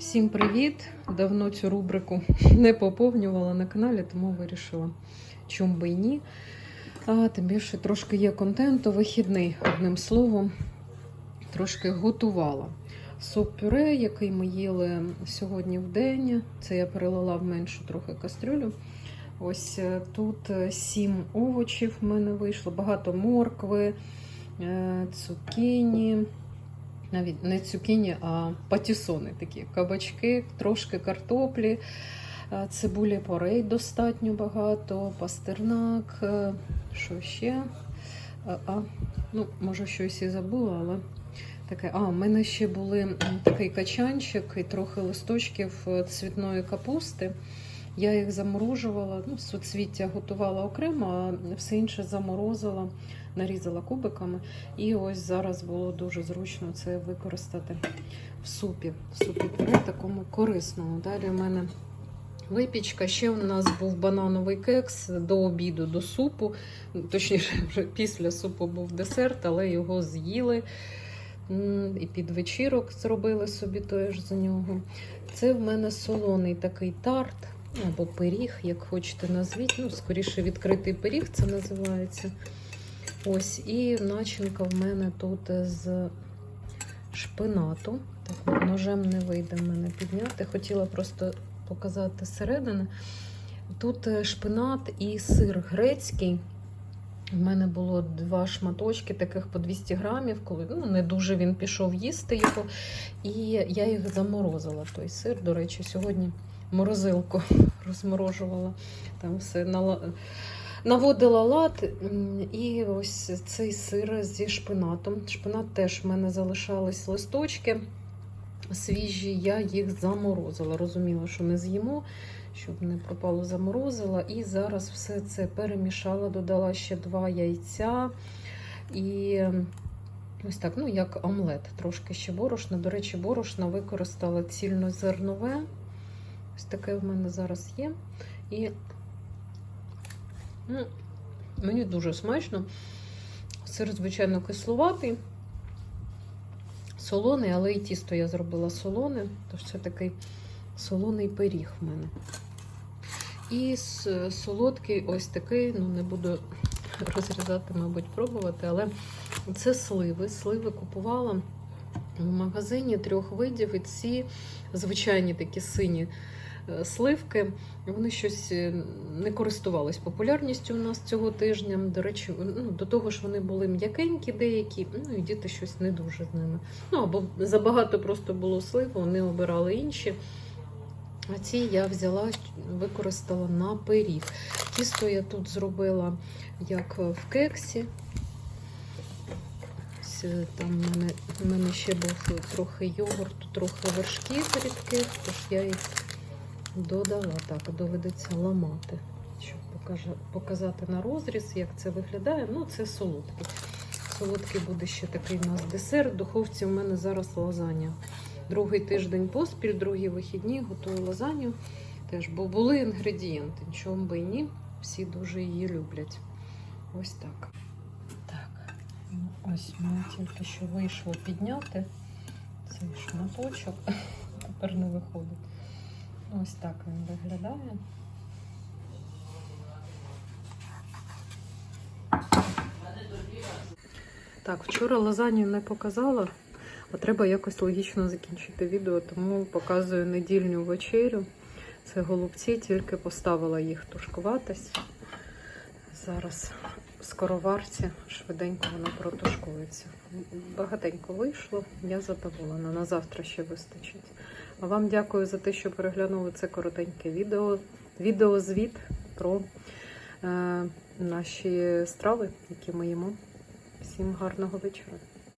Всім привіт! Давно цю рубрику не поповнювала на каналі, тому вирішила, чому би і ні. А, тим більше трошки є контенту, вихідний, одним словом, трошки готувала. Суп-пюре, який ми їли сьогодні в день. Це я перелила в меншу трохи кастрюлю. Ось е, тут е, сім овочів в мене вийшло, багато моркви, е, цукіні навіть не цукіні, а патісони такі кабачки, трошки картоплі, е, цибулі порей достатньо багато, пастернак, е, що ще. А, а, ну, може, щось і забула, але таке. А, в мене ще були такий качанчик і трохи листочків е, цвітної капусти. Я їх заморожувала, ну, суцвіття готувала окремо, а все інше заморозила, нарізала кубиками. І ось зараз було дуже зручно це використати в супі. В супі пюре такому корисному. Далі в мене випічка. Ще у нас був банановий кекс до обіду, до супу. Точніше, вже після супу був десерт, але його з'їли. І під вечірок зробили собі теж з нього. Це в мене солоний такий тарт або пиріг, як хочете назвіть. Ну, скоріше відкритий пиріг це називається. Ось, і начинка в мене тут з шпинату. Так, ножем не вийде в мене підняти. Хотіла просто показати середини. Тут е, шпинат і сир грецький. У мене було два шматочки, таких по 200 грамів, коли ну, не дуже він пішов їсти його. І я їх заморозила. Той сир, до речі, сьогодні морозилку розморожувала. Там все наводила лад. І ось цей сир зі шпинатом. Шпинат теж в мене залишались листочки свіжі, я їх заморозила. Розуміла, що не з'їмо, щоб не пропало, заморозила. І зараз все це перемішала, додала ще два яйця. І ось так, ну, як омлет, трошки ще борошна. До речі, борошна використала цільнозернове. Ось таке в мене зараз є. І ну, мені дуже смачно. Сир, звичайно, кисловатий, солоний, але і тісто я зробила солоне, тож це такий солоний пиріг в мене. І солодкий ось такий, ну не буду розрізати, мабуть, пробувати, але це сливи. Сливи купувала в магазині трьох видів. І ці звичайні такі сині сливки. Вони щось е, не користувались популярністю у нас цього тижня. До речі, ну, до того ж вони були м'якенькі деякі, ну і діти щось не дуже з ними. Ну або забагато просто було слив, вони обирали інші. А ці я взяла, використала на пиріг. Тісто я тут зробила як в кексі. Е, Там в мене, в мене ще був трохи йогурту, трохи вершків рідких, тож я їх додала. Так, доведеться ламати, щоб показати на розріз, як це виглядає. Ну, це солодкий. Солодкий буде ще такий у нас десерт. В духовці в мене зараз лазанья. Другий тиждень поспіль, другі вихідні, готую лазанью. Теж, бо були інгредієнти, нічого би і ні. Всі дуже її люблять. Ось так. Так, ну, ось мені тільки що вийшло підняти цей шматочок. Тепер не виходить. Ось так він виглядає. Так, вчора лазанью не показала, а треба якось логічно закінчити відео, тому показую недільню вечерю. Це голубці, тільки поставила їх тушкуватись. Зараз скороварці швиденько воно протушкується. Багатенько вийшло, я задоволена. На завтра ще вистачить. А вам дякую за те, що переглянули це коротеньке відео. Відеозвіт про е, наші страви, які ми їмо. Всім гарного вечора.